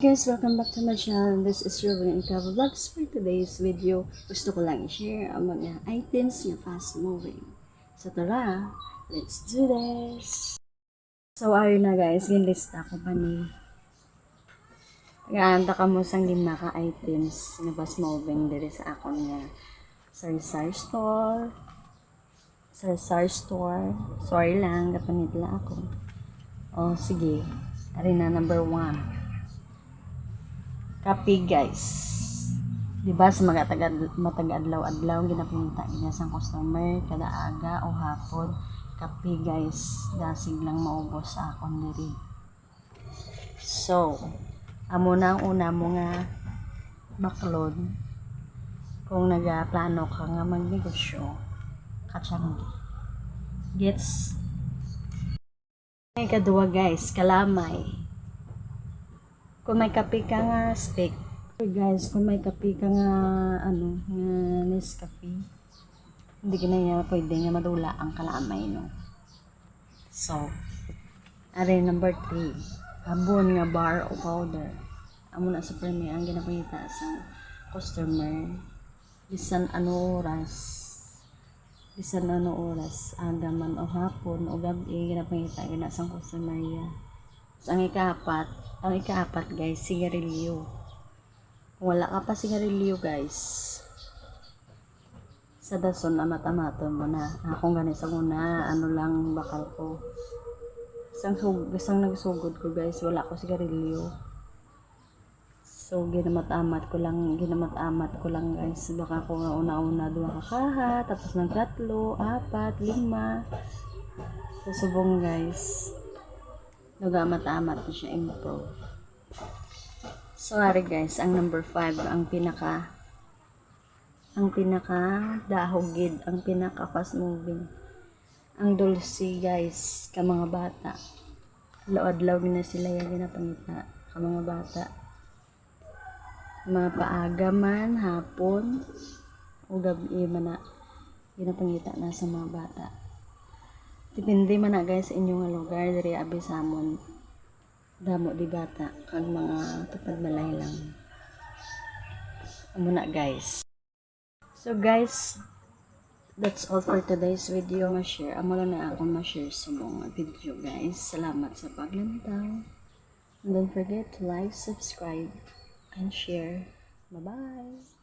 guys, welcome back to my channel. This is Ruben and Travel Vlogs. For today's video, gusto ko lang i-share ang mga items na fast moving. So tara, let's do this! So ayun na guys, ginlista ko pa ni Nagaanta ka mo sang lima ka items na fast moving dito sa akon nga ah, Sarsar Store Sarsar Store Sorry lang, dapanit lang ako. O sige, ari na number 1 kape guys. Di ba sa mga matag-adlaw-adlaw ginapunta niya sa customer kada aga o hapon kape guys. Dasig lang maubos sa akong diri. So amo na ang una mo nga baklod. Kung nagaplano ka nga magnegosyo kachangi. Gets? May kaduwa guys. Kalamay kung may kape ka nga steak. Guys kung may kape ka nga ano nga Nescafe hindi ka na niya pwede nga madula ang kalamay no? So are number 3 abon nga bar o powder. Amo na sa premier ang ginapangita sa customer bisan ano oras bisan ano oras aga man o hapon o gabi ginapangita gina sa customer ya So, ang ikaapat, ang ikaapat guys, sigarilyo. Kung wala ka pa sigarilyo guys, sa dason na matamaton mo na. Akong gani sa una, ano lang bakal ko. Isang, sug, isang nagsugod ko guys, wala ko sigarilyo. So, ginamat-amat ko lang, ginamat-amat ko lang guys. Baka ko una-una dua ka kaha, tapos ng tatlo, apat, lima. So, subong guys nagamat-amat na siya improve. Sorry guys, ang number 5, ang pinaka ang pinaka dahogid, ang pinaka fast moving. Ang dulce guys, ka mga bata. Laod-law na sila yung ginapangita ka mga bata. Mga paaga man, hapon, o gabi man na ginapangita na sa mga bata. Depende man na guys inyong lugar diri abi samon. Damo di bata kag mga tupad balay lang. Amo na guys. So guys, that's all for today's video. Ma-share. Amo lang na ako ma-share sa mga video guys. Salamat sa paglantaw. And don't forget to like, subscribe, and share. Bye-bye!